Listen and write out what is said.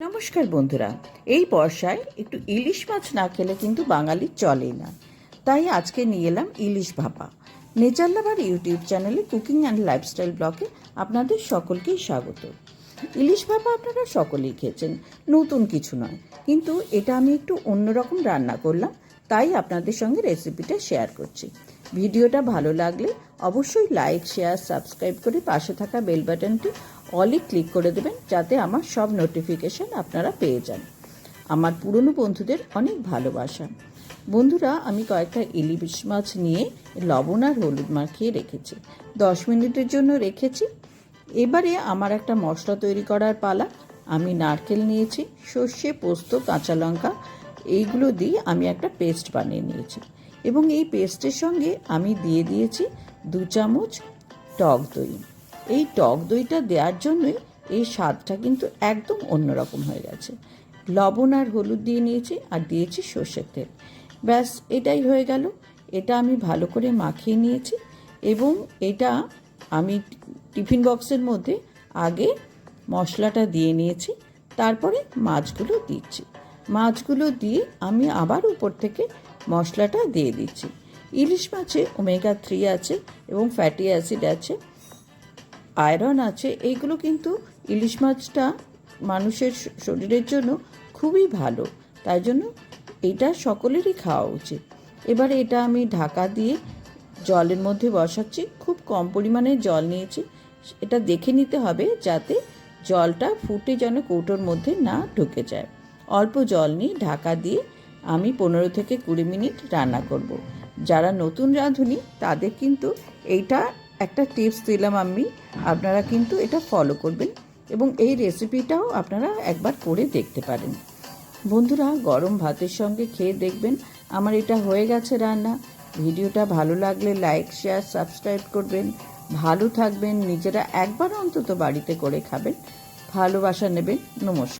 নমস্কার বন্ধুরা, এই বর্ষায় একটু ইলিশ মাছ না খেলে কিন্তু বাঙালি চলে না। তাই আজকে নিয়ে এলাম ইলিশ ভাপা। নেচারলাভার ইউটিউব চ্যানেলে কুকিং অ্যান্ড লাইফস্টাইল ব্লগে আপনাদের সকলকেই স্বাগত। ইলিশ ভাপা আপনারা সকলেই খেয়েছেন, নতুন কিছু নয়। কিন্তু এটা আমি একটু অন্যরকম রান্না করলাম তাই আপনাদের সঙ্গে রেসিপিটা শেয়ার করছি। ভিডিওটা ভালো লাগলে অবশ্যই লাইক শেয়ার সাবস্ক্রাইব করে পাশে থাকা বেল বাটনটি অলে ক্লিক করে দেবেন যাতে আমার সব নোটিফিকেশন আপনারা পেয়ে যান। আমার পুরনো বন্ধুদের অনেক ভালোবাসা। বন্ধুরা, আমি কয়েকটা ইলিশ মাছ নিয়ে লবণ আর হলুদ মাখিয়ে রেখেছি। দশ মিনিটের জন্য রেখেছি। এবারে আমার একটা মশলা তৈরি করার পালা। আমি নারকেল নিয়েছি, সর্ষে, পোস্ত, কাঁচা লঙ্কা এইগুলো দিয়ে আমি একটা পেস্ট বানিয়ে নিয়েছি। এবং এই পেস্টের সঙ্গে আমি দিয়ে দিয়েছি দু চামচ টক দই। এই টক দইটা দেওয়ার জন্যই এই স্বাদটা কিন্তু একদম অন্যরকম হয়ে গেছে। লবণ আর হলুদ দিয়ে নিয়েছি আর দিয়েছি সর্ষের তেল। ব্যাস, এটাই হয়ে গেল। এটা আমি ভালো করে মাখিয়ে নিয়েছি এবং এটা আমি টিফিন বক্সের মধ্যে আগে মশলাটা দিয়ে নিয়েছি, তারপরে মাছগুলো দিচ্ছি। মাছগুলো দিয়ে আমি আবার উপর থেকে মশলাটা দিয়ে দিচ্ছি। ইলিশ মাছে ওমেগা থ্রি আছে এবং ফ্যাটি অ্যাসিড আছে, আয়রন আছে। এইগুলো কিন্তু ইলিশ মাছটা মানুষের শরীরের জন্য খুবই ভালো। তাই জন্য এটা সকলেরই খাওয়া উচিত। এবার এটা আমি ঢাকা দিয়ে জলের মধ্যে বসাচ্ছি। খুব কম পরিমাণে জল নিয়েছি। এটা দেখে নিতে হবে যাতে জলটা ফুটে যেন কৌটোর মধ্যে না ঢুকে যায়। অল্প জল নিয়ে ঢাকা দিয়ে আমি পনেরো থেকে কুড়ি মিনিট রান্না করব। যারা নতুন রাঁধুনি, তাদের কিন্তু এইটা একটা টিপস দিলাম আমি। আপনারা কিন্তু এটা ফলো করবেন এবং এই রেসিপিটাও আপনারা একবার করে দেখতে পারেন। বন্ধুরা, গরম ভাতের সঙ্গে খেয়ে দেখবেন আমার এটা হয়ে গেছে রান্না। ভিডিওটা ভালো লাগলে লাইক শেয়ার সাবস্ক্রাইব করবেন। ভালো থাকবেন, নিজেরা একবার অন্তত বাড়িতে করে খাবেন। ভালোবাসা নেবেন। নমস্কার।